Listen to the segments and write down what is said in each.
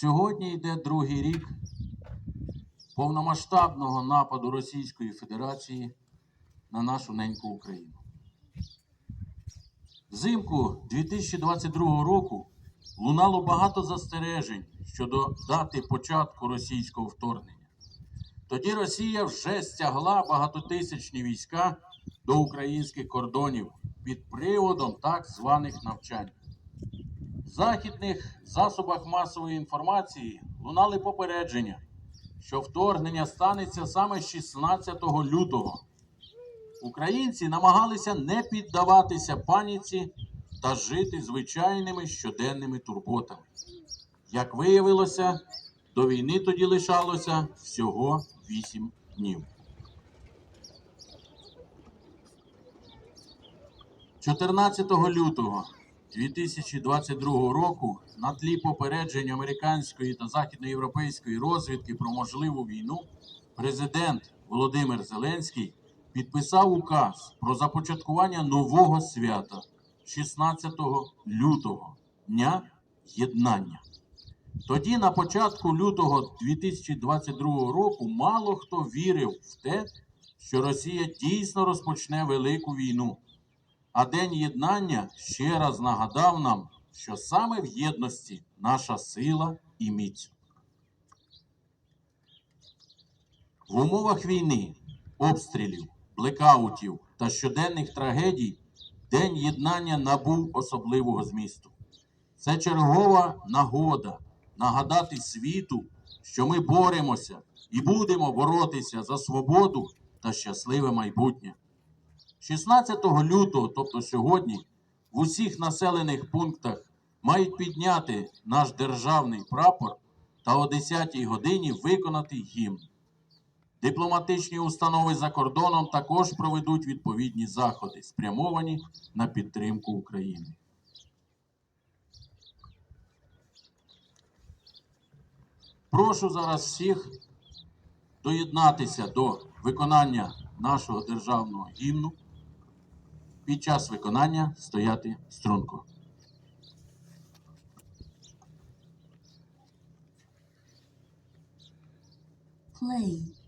Сьогодні йде другий рік повномасштабного нападу Російської Федерації на нашу неньку Україну. Взимку 2022 року лунало багато застережень щодо дати початку російського вторгнення. Тоді Росія вже стягла багатотисячні війська до українських кордонів під приводом так званих навчань. Західних засобах масової інформації лунали попередження, що вторгнення станеться саме 16 лютого. Українці намагалися не піддаватися паніці та жити звичайними щоденними турботами. Як виявилося, до війни тоді лишалося всього 8 днів. 14 лютого 2022 року на тлі попереджень американської та західноєвропейської розвідки про можливу війну президент Володимир Зеленський підписав указ про започаткування нового свята 16 лютого Дня Єднання. Тоді, на початку лютого 2022 року, мало хто вірив в те, що Росія дійсно розпочне велику війну. А День єднання ще раз нагадав нам, що саме в єдності наша сила і міць. В умовах війни, обстрілів, блекаутів та щоденних трагедій День єднання набув особливого змісту. Це чергова нагода нагадати світу, що ми боремося і будемо боротися за свободу та щасливе майбутнє. 16 лютого, тобто сьогодні, в усіх населених пунктах мають підняти наш державний прапор та о 10-й годині виконати гімн. Дипломатичні установи за кордоном також проведуть відповідні заходи, спрямовані на підтримку України. Прошу зараз всіх доєднатися до виконання нашого державного гімну. Під час виконання стояти струнко. Play.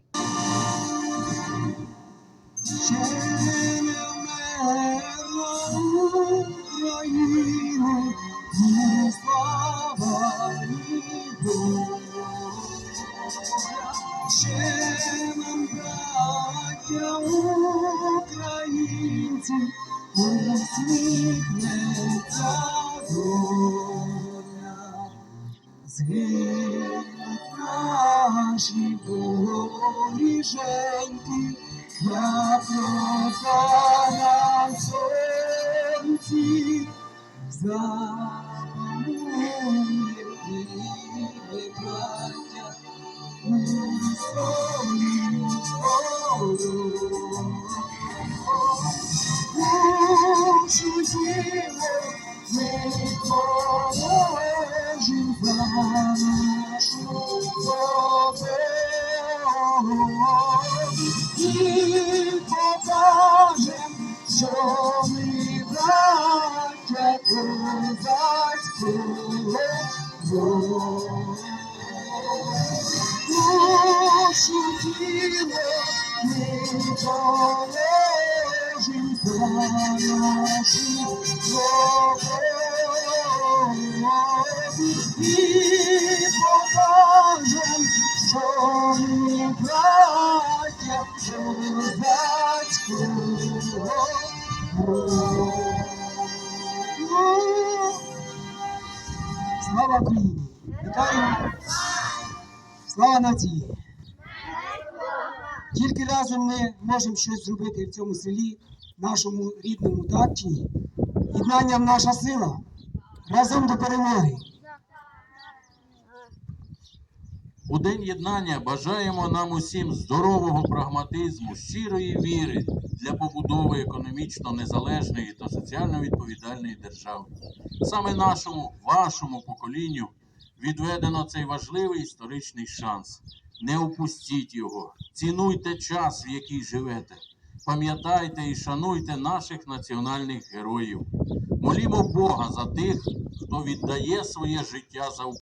Ще нам, браття українці, усміхнеться доля. Згинуть наші воріженьки, як роса на сонці, замує і браття у своїй Душу тіло ми положим Слава Україні! Вітаю! Слава нації! Тільки разом ми можемо щось зробити в цьому селі, нашому рідному, так? Єднанням наша сила. Разом до перемоги. У День єднання бажаємо нам усім здорового прагматизму, щирої віри для побудови економічно незалежної та соціально відповідальної держави. Саме нашому, вашому поколінню відведено цей важливий історичний шанс. Не опустіть його, цінуйте час, в який живете. Пам'ятайте і шануйте наших національних героїв. Молімо Бога за тих, хто віддає своє життя за Україну.